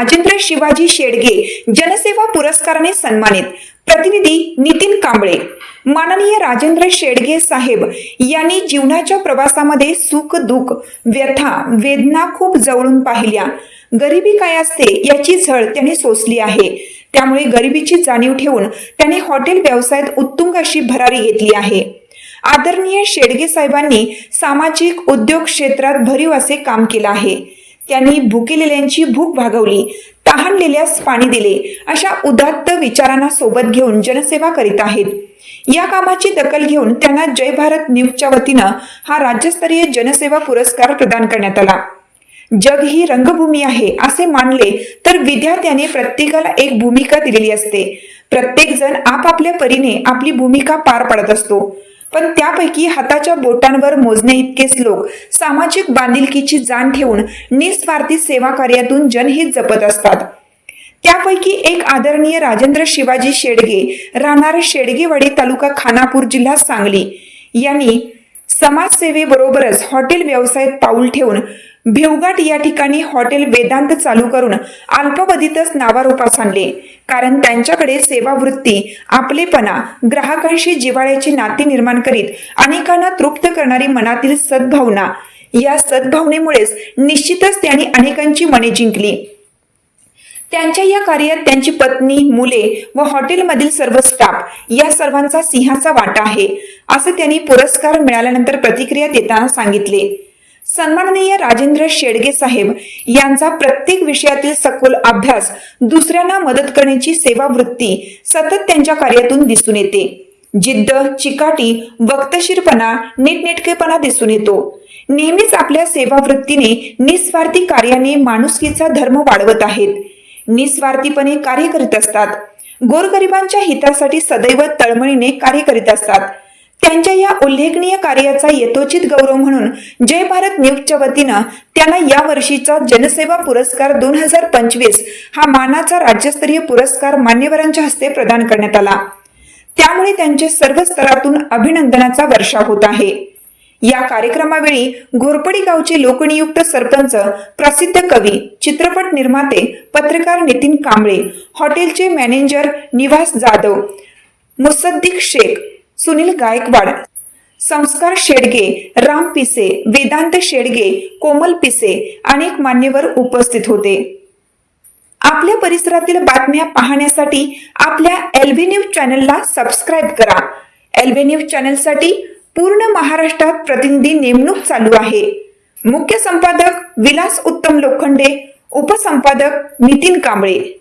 राजेंद्र शिवाजी शेडगे जनसेवा पुरस्काराने सन्मानित प्रतिनिधी नितीन कांबळे. माननीय राजेंद्र शेडगे साहेब यांनी जीवनाच्या प्रवासामध्ये सुख दुःख व्यथा वेदना खूप जवळून पाहिल्या. गरिबी काय असते याची झळ त्यांनी सोसली आहे. त्यामुळे गरिबीची जाणीव ठेवून त्यांनी हॉटेल व्यवसायात उत्तुंग अशी भरारी घेतली आहे. आदरणीय शेडगे साहेबांनी सामाजिक उद्योग क्षेत्रात भरीव असे काम केलं आहे. त्यांनी भुकेलेल्यांची भूक भागवली तहानलेल्यास पाणी दिले अशा उदात्त विचारांना सोबत घेऊन जनसेवा करीत आहेत. या कामाची दखल घेऊन त्यांना जय भारत न्यूजच्या वतीनं हा राज्यस्तरीय जनसेवा पुरस्कार प्रदान करण्यात आला. जग ही रंगभूमी आहे असे मानले तर विद्यार्थ्याने प्रत्येकाला एक भूमिका दिलेली असते. प्रत्येक जण आपापल्या परीने आपली भूमिका पार पाडत असतो. पण त्यापैकी हाताच्या बोटांवर मोजणे इतकेच लोक. सामाजिक बांधिलकीची जाण ठेवून निस्वार्थी सेवा कार्यातून जनहित जपत असतात. त्यापैकी एक आदरणीय राजेंद्र शिवाजी शेडगे राहणार शेडगेवाडी तालुका खानापूर जिल्हा सांगली. यांनी समाजसेवेबरोबरच हॉटेल व्यवसायात पाऊल ठेवून भिवघाट या ठिकाणी हॉटेल वेदांत चालू करून अल्पावधीतच नावारूपास आणले. कारण त्यांच्याकडे सेवावृत्ती आपलेपणा ग्राहकांशी जिव्हाळ्याची नाते निर्माण करीत अनेकांना तृप्त करणारी मनातील सद्भावना या सद्भावनेमुळेच निश्चितच त्यांनी अनेकांची मने जिंकली. त्यांच्या या कार्यात त्यांची पत्नी मुले व हॉटेलमधील सर्व स्टाफ या सर्वांचा सिंहाचा वाटा आहे असं त्यांनी पुरस्कार मिळाल्यानंतर प्रतिक्रिया देताना सांगितले. सन्माननीय राजेंद्र शेडगे साहेब यांचा प्रत्येक विषयातील सखोल अभ्यास दुसऱ्यांना मदत करण्याची सेवावृत्ती सतत त्यांच्या कार्यातून दिसून येते. जिद्द चिकाटी वक्तशीरपणा नीटनेटकेपणा दिसून येतो. नेहमीच आपल्या सेवावृत्तीने निस्वार्थी कार्याने माणुसकीचा धर्म वाढवत आहेत. निस्वार्थीपणे कार्य करीत असतात. गोरगरिबांच्या हितासाठी सदैव तळमळीने कार्य करीत असतात. त्यांच्या या उल्लेखनीय कार्याचा यथोचित गौरव म्हणून जय भारत न्यूजच्या वतीनं त्यांना या वर्षीचा जनसेवा पुरस्कार दोन हजार पंचवीस हा मानाचा राज्यस्तरीय पुरस्कार मान्यवरांच्या हस्ते प्रदान करण्यात आला. त्यामुळे त्यांचे सर्व स्तरातून अभिनंदनाचा वर्षा होत आहे. या कार्यक्रमावेळी घोरपडी गावचे लोकनियुक्त सरपंच प्रसिद्ध कवी चित्रपट निर्माते पत्रकार नितीन कांबळे हॉटेलचे मॅनेजर निवास जाधव मुसद्दिक शेख सुनील गायकवाड संस्कार शेडगे राम पिसे वेदांत शेडगे कोमल पिसे अनेक मान्यवर उपस्थित होते. आपल्या परिसरातील बातम्या पाहण्यासाठी आपल्या एलबी न्यूज चॅनलला सबस्क्राईब करा. एलबी न्यूज चॅनलसाठी पूर्ण महाराष्ट्रात प्रतिनिधी नेमणूक चालू आहे. मुख्य संपादक विलास उत्तम लोखंडे उपसंपादक नितीन कांबळे.